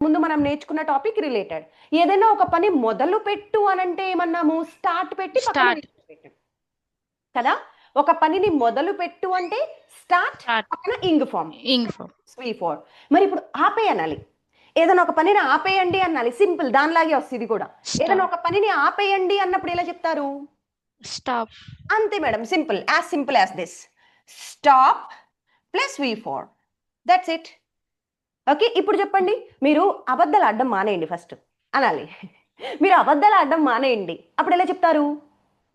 ముందు మనం నేర్చుకున్న టాపిక్ రిలేటెడ్ ఏదైనా ఒక పని మొదలు పెట్టు అనంటే ఏమన్నాము స్టార్ట్ పెట్టి. కదా? ఒక పనిని మొదలు పెట్టు అంటే స్టార్ట్. పక్కన ఇంగ్ ఫామ్ ఇంగ్ ఫామ్ స్వీ ఫోర్ మరి ఇప్పుడు ఆపే అనాలి. ఏదైనా ఒక పనిని ఆపేయండి అనాలి. సింపుల్ దానిలాగే వస్తుంది కూడా. ఏదైనా ఒక పనిని ఆపేయండి అన్నప్పుడు ఎలా చెప్తారు? స్టాప్ అంతే madam. Simple as simple as this stop plus V four that's it okay ఇప్పుడు చెప్పండి. మీరు అబద్ధాలు ఆడడం మానేయండి ఫస్ట్. అనాలి. మీరు అబద్ధాలు ఆడడం మానేయండి. అప్పుడు ఎలా చెప్తారు?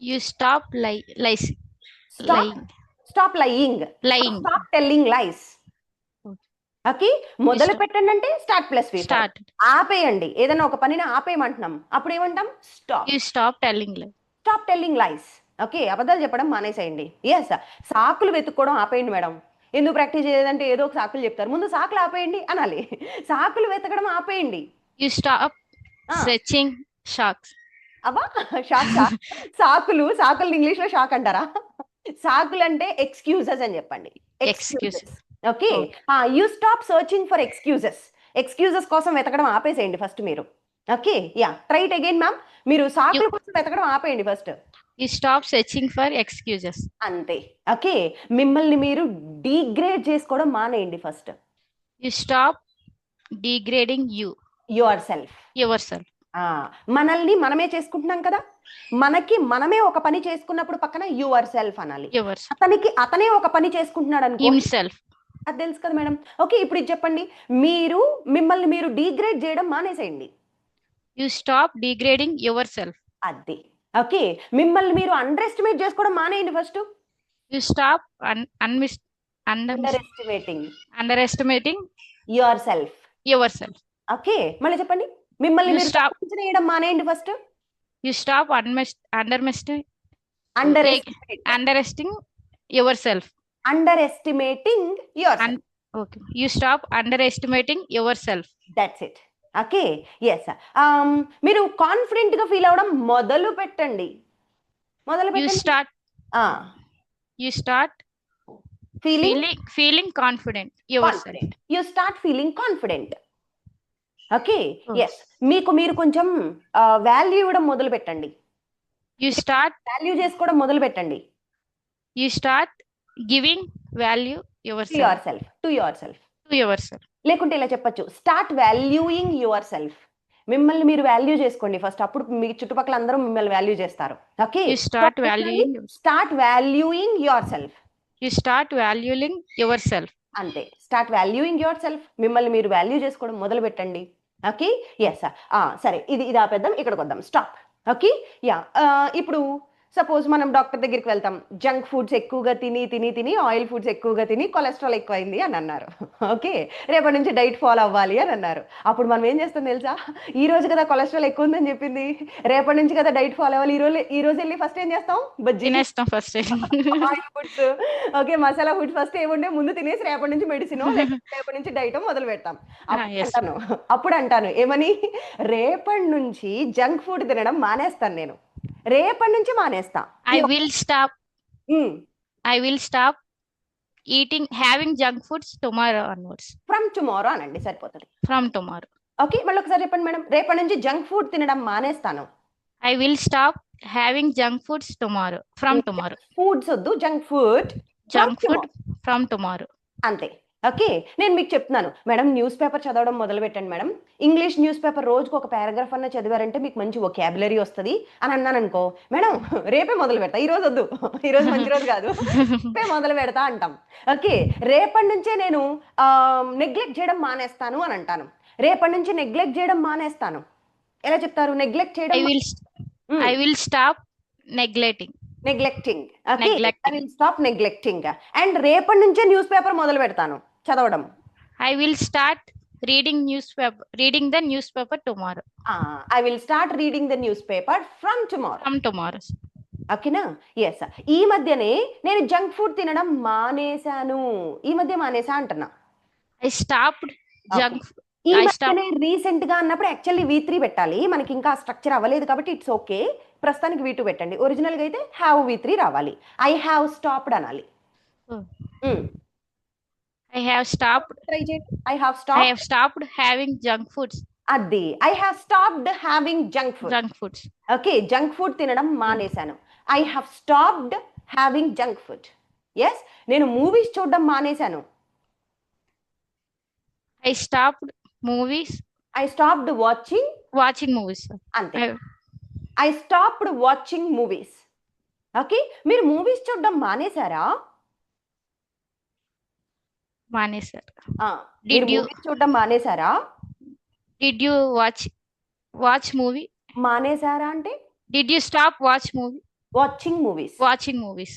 You stop lie lies stop lying lying stop telling lies okay మొదలు. పెట్టండి అంటే స్టార్ట్ ప్లస్ వి స్టార్ట్ ఆపేయండి. ఏదైనా ఒక పనిని ఆపేయమంటున్నాం. అప్పుడు ఏమంటాం? Stop you stop telling lie stop telling lies okay అబద్ధాలు చెప్పడం మానేసేయండి. ఎస్ సాకులు వెతుక్కోవడం ఆపేయండి మేడం. ఎందుకు ప్రాక్టీస్ చేయలేదంటే ఏదో ఒక సాకులు చెప్తారు. ముందు సాకులు ఆపేయండి అనాలి. సాకులు వెతకడం ఆపేయండి. You stop. సెర్చింగ్ షాక్స్ అబ్బా షాక్ సాకులు సాకులు ఇంగ్లీష్లో షాక్ అంటారా? సాకులు అంటే ఎక్స్క్యూజెస్ అని చెప్పండి. Excuses. Okay you stop searching for excuses excuses కోసం వెతకడం ఆపేసేయండి ఫస్ట్ మీరు. Okay yeah try it again ma'am మీరు సాకుల కోసం వెతకడం ఆపేయండి first you stop searching for excuses అంతే. ఓకే. మిమ్మల్ని మీరు డీగ్రేడ్ చేసుకోవడం మానేయండి first. You stop degrading you yourself yourself మనల్ని మనమే చేసుకుంటున్నాం కదా? మనకి మనమే ఒక పని చేసుకున్నప్పుడు పక్కన యువర్ సెల్ఫ్ అనాలి. యువర్ అతనికి అతనే ఒక పని చేసుకుంటున్నాడు అనుకో. సెల్ఫ్ అది తెలుసు కదా మేడం. ఓకే ఇప్పుడు ఇది చెప్పండి. మీరు మిమ్మల్ని మీరు డీగ్రేడ్ చేయడం మానేసేయండి. You stop degrading yourself అది. ఓకే. మిమ్మల్ని మీరు అండర్ ఎస్టిమేట్ చేసుకోవడం మానేయండి first you stop అన్మిస్ underestimating underestimating yourself yourself okay. మళ్ళీ చెప్పండి. మిమ్మల్ని మీరు. తప్పించి చేయడం మానేయండి first you stop under Mist under underestimating yourself underestimating your okay you stop underestimating yourself that's it okay yes మీరు కాన్ఫిడెంట్గా ఫీల్ అవడం మొదలు పెట్టండి. మొదలు యు పెట్టండి. Start you start feeling feeling confident yourself you start feeling confident okay. Yes మీకు మీరు కొంచెం వాల్యూ ఇవ్వడం మొదలు పెట్టండి. యు స్టార్ట్ వాల్యూ చేసుకోవడం మొదలు పెట్టండి. You start giving value yourself to yourself to yourself లేకుంటే ఇలా చెప్పొచ్చు. స్టార్ట్ వాల్యూయింగ్ యువర్ సెల్ఫ్ మిమ్మల్ని మీరు వాల్యూ చేసుకోండి ఫస్ట్ అప్పుడు మీ చుట్టుపక్కల అందరూ మిమ్మల్ని వాల్యూ చేస్తారు. Okay start valuing start valuing yourself you start valuing yourself అంతే. స్టార్ట్ వాల్యూయింగ్ యువర్ సెల్ఫ్ మిమ్మల్ని మీరు వాల్యూ చేసుకోవడం మొదలు పెట్టండి ఓకే ఎస్ సరే. ఇది ఇది ఆపేద్దాం. ఇక్కడికి వద్దాం స్టాప్ ఓకే యా ఇప్పుడు సపోజ్ మనం డాక్టర్ దగ్గరికి వెళ్తాం. జంక్ ఫుడ్స్ ఎక్కువగా తిని తిని తిని ఆయిల్ ఫుడ్స్ ఎక్కువగా తిని కొలెస్ట్రాల్ ఎక్కువైంది అని అన్నారు. ఓకే రేపటి నుంచి డైట్ ఫాలో అవ్వాలి అని అన్నారు. అప్పుడు మనం ఏం చేస్తాం తెలుసా? ఈ రోజు కదా కొలెస్ట్రాల్ ఎక్కువ ఉందని చెప్పింది. రేపటి నుంచి కదా డైట్ ఫాలో అవ్వాలి. ఈ రోజు ఈ రోజు వెళ్ళి ఫస్ట్ ఏం చేస్తాం? బజ్జీ తినేస్తాం first oil foods okay masala food first ఏముండే? ముందు తినేసి రేపటి నుంచి మెడిసిన్ రేపటి నుంచి డైట్ మొదలు పెడతాం. అప్పుడు. అంటాను. అప్పుడు అంటాను. ఏమని? రేపటి నుంచి జంక్ ఫుడ్ తినడం మానేస్తాను నేను. రేపటి నుంచి మానేస్తా. I will stop I will stop eating having junk foods tomorrow onwards from tomorrow అనండి సరిపోతుంది. ఫ్రమ్ టుమారో ఓకే మళ్ళీ ఒకసారి చెప్పండి మేడం. రేపటి నుంచి జంక్ ఫుడ్ తినడం మానేస్తాను. I will stop having junk foods tomorrow from tomorrow foods వద్దు junk food junk food from tomorrow అంతే. ఓకే నేను మీకు చెప్తున్నాను. మేడం న్యూస్ పేపర్ చదవడం మొదలు పెట్టండి మేడం. ఇంగ్లీష్ న్యూస్ పేపర్ రోజుకు ఒక పారాగ్రాఫ్ అన్న చదివారంటే మీకు మంచి ఒకాబులరీ వస్తుంది అని అన్నాను అనుకో మేడం రేపే మొదలు పెడతా. ఈ రోజు వద్దు ఈ రోజు మంచి రోజు కాదు. రేపే మొదలు పెడతా అంటాం. ఓకే రేపటి నుంచే నేను నెగ్లెక్ట్ చేయడం మానేస్తాను అని అంటాను. రేపటి నుంచి నెగ్లెక్ట్ చేయడం మానేస్తాను. ఎలా చెప్తారు? నెగ్లెక్ట్ ఐ చేయడం will I will stop neglecting neglecting stop neglecting and రేపటి నుంచే న్యూస్ పేపర్ మొదలు పెడతాను. చదవడం. I will start reading newspaper reading the newspaper tomorrow I will start reading the newspaper from tomorrow from tomorrow ఓకేనా yes ఈ మధ్యనే నేను junk food తినడం మానేశాను. ఈ మధ్య మానేసా అంటున్నా. ఐ స్టాప్డ్ జంక్ ఈ మధ్యనే రీసెంట్గా అన్నప్పుడు యాక్చువల్లీ వి త్రీ పెట్టాలి. మనకి ఇంకా స్ట్రక్చర్ అవ్వలేదు కాబట్టి ఇట్స్ ఓకే ప్రస్తుతానికి వి టూ పెట్టండి. ఒరిజినల్గా అయితే హ్యావ్ వి త్రీ రావాలి. ఐ హ్యావ్ స్టాప్డ్ అనాలి. I have stopped. ట్రై చేయండి I have I stop have stopped having junk foods. అది I have stopped having junk food Junk foods. Okay junk food తినడం మానేశాను I have stopped having junk food yes నేను movies చూడడం మానేశాను I stopped movies. I stopped watching Watching movies. sir. అంతే I, I stopped watching movies okay మీరు movies చూడడం మానేశారా మానేశారు. డిడ్ యూ చూడడం మానేశారా? Did you watch watch movie మానేశారా అంటే? Did you stop watch movie watching movies watching movies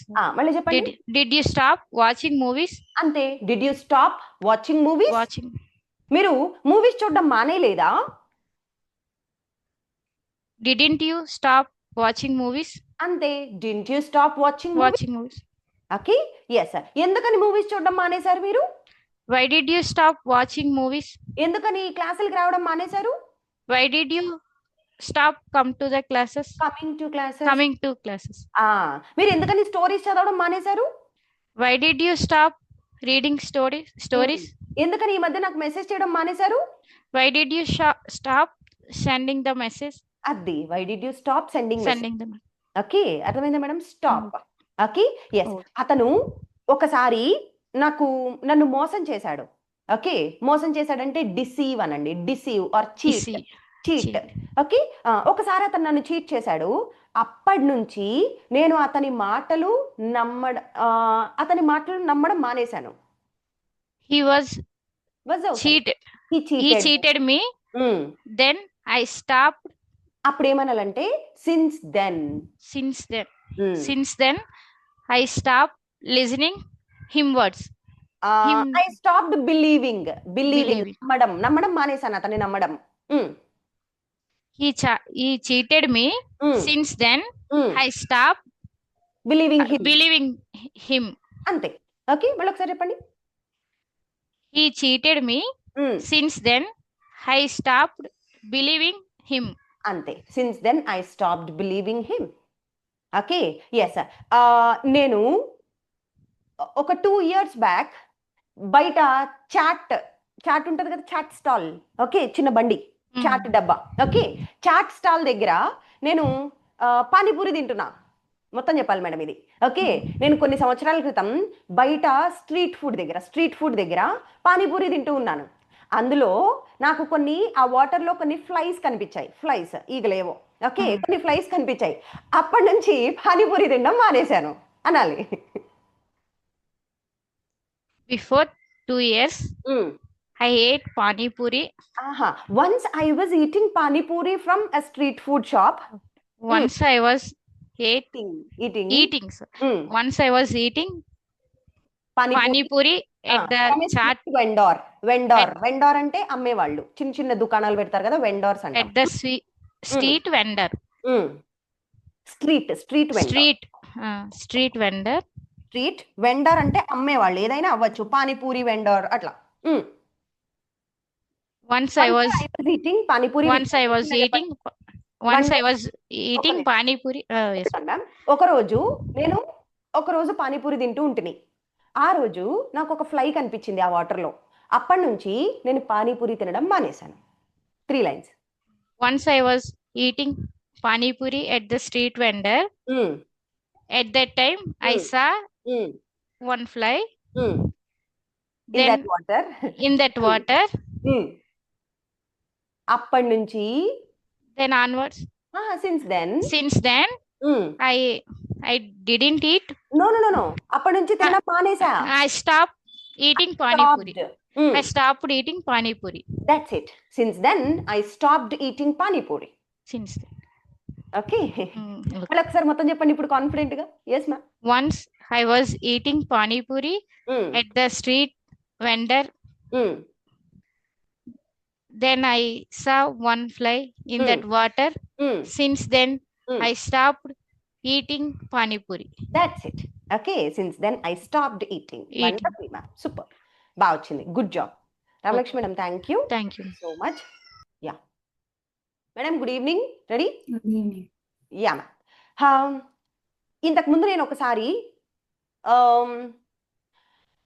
you stop watching movies అంతే. Did you stop watching movies watching మీరు movies చూడడం మానేలేదా? Didn't you stop watching movies అంతే. Didn't you stop watching watching movies okay yes sir ఎందుకని movies చూడడం మానేశారు మీరు? Why did you stop watching movies ఎందుకని క్లాసులకు రావడం మానేశారు? Why did you stop come to the classes coming to classes coming to classes మీరు ఎందుకని స్టోరీస్ చదవడం మానేశారు? Why did you stop reading stories stories ఎందుకని ఈ మధ్య నాకు మెసేజ్ చేయడం మానేశారు? Why did you stop sending the message అది why did you stop sending sending the okay అర్థమైంది మేడం? స్టాప్ ఓకే ఎస్ అతను ఒకసారి నాకు నన్ను మోసం చేశాడు. ఓకే? మోసం చేశాడంటే డిసీవ్ అనండి. Deceive or cheat. Cheat. Okay? ఒకసారి అతను నన్ను చీట్ చేశాడు. అప్పటి నుంచి నేను అతని మాటలు నమ్మడ అతని మాటలు నమ్మడం మానేశాను. Me. Um. Then I stopped. అప్పుడు ఏమనాలంటే since then Since then, since then, I stopped listening. Him words. him- I stopped believing believing. నమ్మడం నమ్మడం మానేశాను అతన్ని నమ్మడం me. Um, Since then, um. I stopped believing uh, him believing him. అంతే okay మళ్ళీ ఒకసారి చెప్పండి He cheated me. Um, Since then, I stopped believing him. అంతే since then I stopped believing him okay yes నేను ఒక two years back బయట chat chat ఉంటుంది కదా చాట్ స్టాల్. ఓకే చిన్న బండి. చాట్ డబ్బా. ఓకే చాట్ స్టాల్ దగ్గర నేను పానీపూరి తింటున్నా. మొత్తం చెప్పాలి మేడం ఇది. ఓకే నేను కొన్ని సంవత్సరాల క్రితం బయట స్ట్రీట్ ఫుడ్ దగ్గర స్ట్రీట్ ఫుడ్ దగ్గర పానీపూరి తింటూ ఉన్నాను. అందులో నాకు కొన్ని ఆ వాటర్లో కొన్ని ఫ్లైస్ కనిపించాయి. ఫ్లైస్ ఈగలేవో ఓకే. కొన్ని ఫ్లైస్ కనిపించాయి. అప్పటి నుంచి పానీపూరి తినడం మానేశాను. అనాలి. Before two years, I ate pani puri. ఆహా once I was eating panipuri from a street food shop Once I was ate, eating eating. sir. Once I was eating pani puri at the chat vendor vendor vendor అంటే అమ్మేవాళ్ళు చిన్న చిన్న దుకాణాలు పెడతారు కదా vendors at అంటే the swe- street vendor. Street street vendor Street uh, street vendor. Street vendor అంటే అమ్మేవాళ్ళు. ఏదైనా అవ్వచ్చు. పానీపూరి వెండర్ అట్లా. Once panipuri once I eating panipuri ఒక రోజు నేను ఒక రోజు పానీపూరి తింటూ ఉంటుని. ఆ రోజు నాకు ఒక ఫ్లై కనిపించింది ఆ వాటర్లో అప్పటి నుంచి నేను పానీపూరి తినడం మానేశాను. Three lines. Once I was eating panipuri at the street vendor at that time I saw one fly. Then water in that water. అప్పటి నుంచి Then onwards. Since then Since then, I I didn't eat. No no no no అప్పటి నుంచి తినడం మానేసా I stopped eating pani puri. I stopped eating pani puri. That's it since then I stopped eating panipuri Since then. Okay Mm, look. మళ్ళీ ఒకసారి మొత్తం చెప్పండి ఇప్పుడు కాన్ఫిడెంట్గా yes ma'am Once I was eating pani puri at the street vendor. Then I saw one fly in that water. Since then, I stopped eating pani puri. That's it okay since then I stopped eating Eating. Ma'am super బాగా వచ్చింది good job Ramalakshmi madam thank you Thank you. So much yeah madam good evening ready Good evening. Yeah ma'am ఇంతకు ముందు నేను ఒకసారి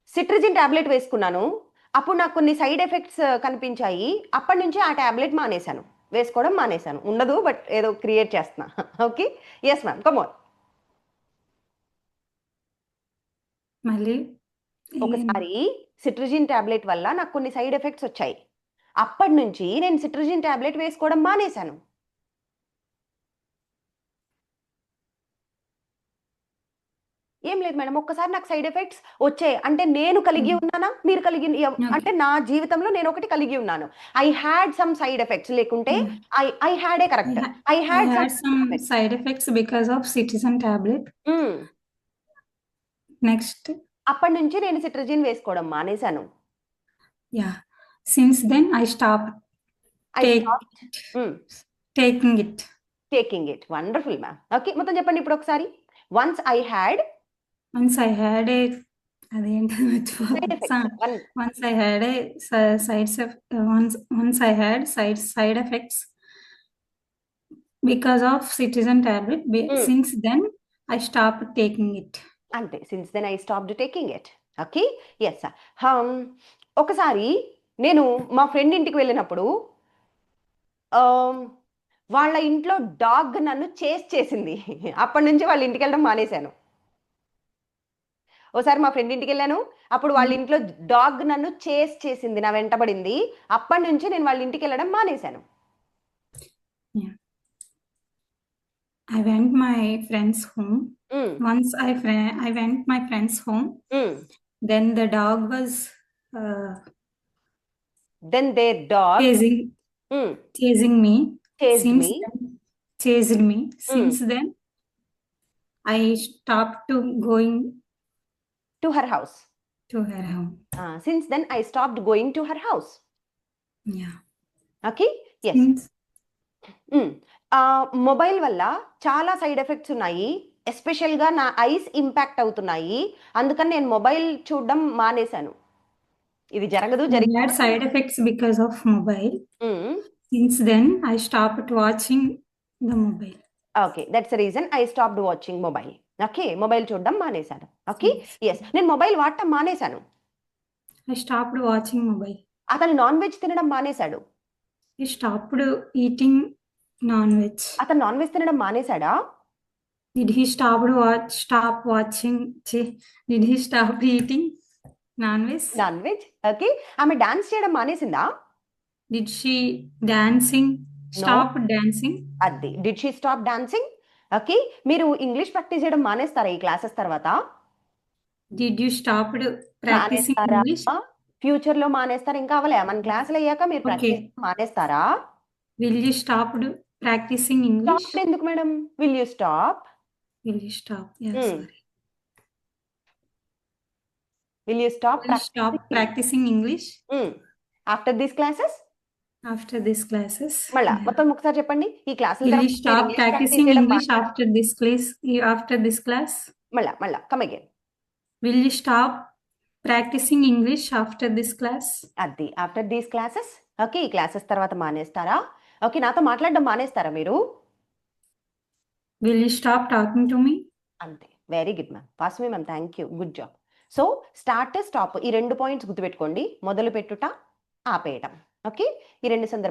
cetirizine tablet వేసుకున్నాను. అప్పుడు నాకు కొన్ని సైడ్ ఎఫెక్ట్స్ కనిపించాయి. అప్పటి నుంచి ఆ టాబ్లెట్ మానేశాను. వేసుకోవడం మానేశాను. ఉండదు బట్ ఏదో క్రియేట్ చేస్తున్నా. ఓకే? ఎస్ మ్యామ్ కమోన్ మళ్ళీ? ఒకసారి సిట్రిజిన్ టాబ్లెట్ వల్ల నాకు కొన్ని సైడ్ ఎఫెక్ట్స్ వచ్చాయి. అప్పటి నుంచి నేను సిట్రిజిన్ టాబ్లెట్ వేసుకోవడం మానేశాను. ఏం లేదు మేడం ఒక్కసారి నాకు సైడ్ ఎఫెక్ట్స్ వచ్చాయి. అంటే నేను కలిగి ఉన్నానా? మీరు కలిగి. అంటే నా జీవితంలో నేను ఒకటి కలిగి ఉన్నాను. I had some side effects లేకుంటే I I had a correct I had some side effects because of citizen tablet. Next, అప్పటి నుంచి నేను సిట్రిజిన్ వేసుకోవడం మానేశాను. Then, I stopped I Take- taking it. Taking it wonderful ma'am okay మొత్తం చెప్పండి ఇప్పుడు ఒకసారి. Once I had Once I had a అదేంటి uh, once once I had side side effects because of citizen tablet. Be- Mm. Since then, I stopped taking it. అంతే since then I stopped taking it okay yes ఒకసారి నేను మా friend ఇంటికి వెళ్ళినప్పుడు um, వాళ్ళ ఇంట్లో dog నన్ను చేస్ చేసింది అప్పటి నుంచి వాళ్ళ ఇంటికి వెళ్ళడం మానేశాను ఒకసారి మా ఫ్రెండ్ ఇంటికి వెళ్ళాను అప్పుడు వాళ్ళ ఇంట్లో డాగ్ నన్ను చేస్ చేసింది నా వెంటబడింది అప్పటి నుంచి నేను వాళ్ళ ఇంటికి వెళ్ళడం మానేశాను I went my friend's home. Um, Once I fri- I went my friend's home. Um. Then the dog was uh, then their dog chasing mm, chasing me. chased Since me. then, chased me. Since then, I stopped to going to her house since then I stop going to her house okay mobile వల్ల చాలా side effects ఉన్నాయి. ఎస్పెషల్గా నా ice impact అవుతున్నాయి. అందుకని నేను mobile చూడడం మానేశాను. ఇది జరగదు జరిగింది side effects because of mobile since then I stop watching the mobile okay that's reason I stopped watching mobile okay mobile చూడడం మానేశాను. ఓకే? నేను మొబైల్ వాడటం మానేశాను. Watching mobile. అతను నాన్ వెజ్ తినడం మానేశాడు. ఇష్టప్పుడు ఈటింగ్ నాన్ వెజ్. అతను నాన్ వెజ్ తినడం మానేశాడా? Did he stop watch stop watching చి he stop eating non veg non veg? Okay. ఆమె డాన్స్ చేయడం మానేసిందా? Did she dancing stop dancing అది did she stop dancing okay? మీరు ఇంగ్లీష్ ప్రాక్టీస్ చేయడం మానేస్తారా ఈ క్లాసెస్ తర్వాత? డిడ్ యు ఫ్యూచర్లో మానేస్తారు? ఇంకా అవలే మన క్లాసులు అయ్యాక మీరు మానేస్తారా? విల్ యు స్టాప్ ప్రాక్టీసింగ్ ఎందుకు madam? Will you stop will you stop will you stop practicing English after this classes after these classes? మళ్ళా. మొత్తం ఒకసారి చెప్పండి ఈ practicing చేయడం English మానే- after this class? After this class? మళ్ళా మళ్ళా come again Will you stop practicing English after this class? అది ఆఫ్టర్ దీస్ క్లాసెస్ ఓకే ఈ క్లాసెస్ తర్వాత మానేస్తారా ఓకే నాతో మాట్లాడడం మానేస్తారా మీరు Will you stop talking to me? అంతే very good ma'am fast me ma'am thank you good job so start stop ఈ రెండు పాయింట్స్ గుర్తుపెట్టుకోండి మొదలు పెట్టుట ఆపేయటం ఓకే? ఈ రెండు సందర్భాలు.